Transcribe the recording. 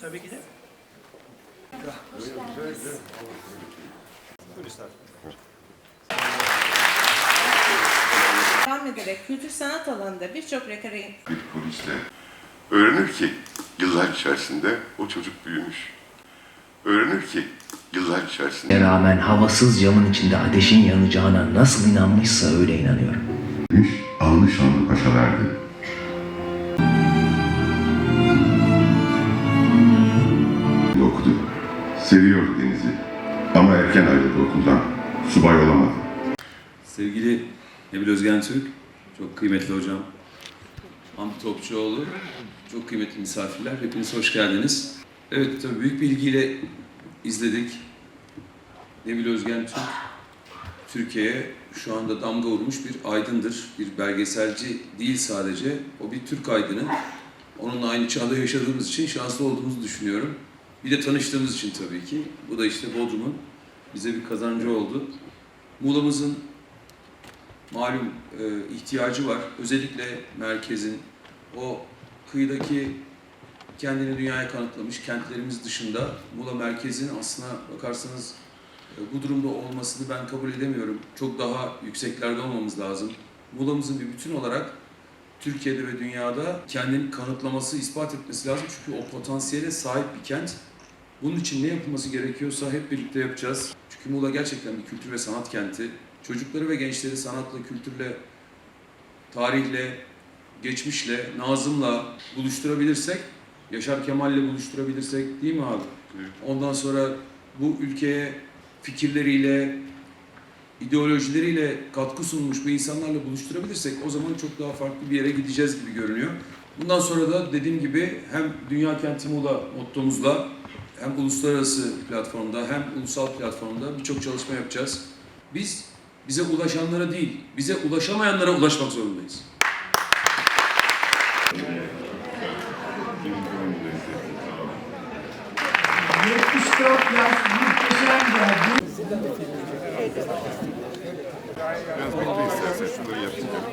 Tabii ki de. Buyurun. Devam ederek kültür sanat alanında birçok rekare bir polisle öğrenir ki yıllar içerisinde o çocuk büyümüş. Öğrenir ki yıllar içerisinde rağmen havasız camın içinde ateşin yanacağına nasıl inanmışsa öyle inanıyorum. şanlı paşalardı. Okudu. Seviyordu denizi. Ama erken ayrıldı okuldan. Subay olamadı. Sevgili Nebil Özgen Türk, çok kıymetli hocam, Hamdi Topçuoğlu, çok kıymetli misafirler, hepiniz hoş geldiniz. Evet, tabii büyük bir ilgiyle izledik. Nebil Özgen Türk, Türkiye'ye şu anda damga vurmuş bir aydındır. Bir belgeselci değil sadece, o bir Türk aydını. Onunla aynı çağda yaşadığımız için şanslı olduğumuzu düşünüyorum. Bir de tanıştığımız için tabii ki. Bu da işte Bodrum'un bize bir kazancı oldu. Muğla'mızın malum e, ihtiyacı var. Özellikle merkezin o kıyıdaki kendini dünyaya kanıtlamış kentlerimiz dışında Muğla merkezin aslına bakarsanız e, bu durumda olmasını ben kabul edemiyorum. Çok daha yükseklerde olmamız lazım. Muğla'mızın bir bütün olarak Türkiye'de ve dünyada kendini kanıtlaması, ispat etmesi lazım. Çünkü o potansiyele sahip bir kent. Bunun için ne yapılması gerekiyorsa hep birlikte yapacağız. Çünkü Muğla gerçekten bir kültür ve sanat kenti. Çocukları ve gençleri sanatla, kültürle, tarihle, geçmişle, Nazım'la buluşturabilirsek, Yaşar Kemal'le buluşturabilirsek değil mi abi? Ondan sonra bu ülkeye fikirleriyle, ideolojileriyle katkı sunmuş bu insanlarla buluşturabilirsek o zaman çok daha farklı bir yere gideceğiz gibi görünüyor. Bundan sonra da dediğim gibi hem Dünya Kenti Muğla mottomuzla hem uluslararası platformda hem ulusal platformda birçok çalışma yapacağız. Biz bize ulaşanlara değil, bize ulaşamayanlara ulaşmak zorundayız. Yetmiş dört yaş よろ。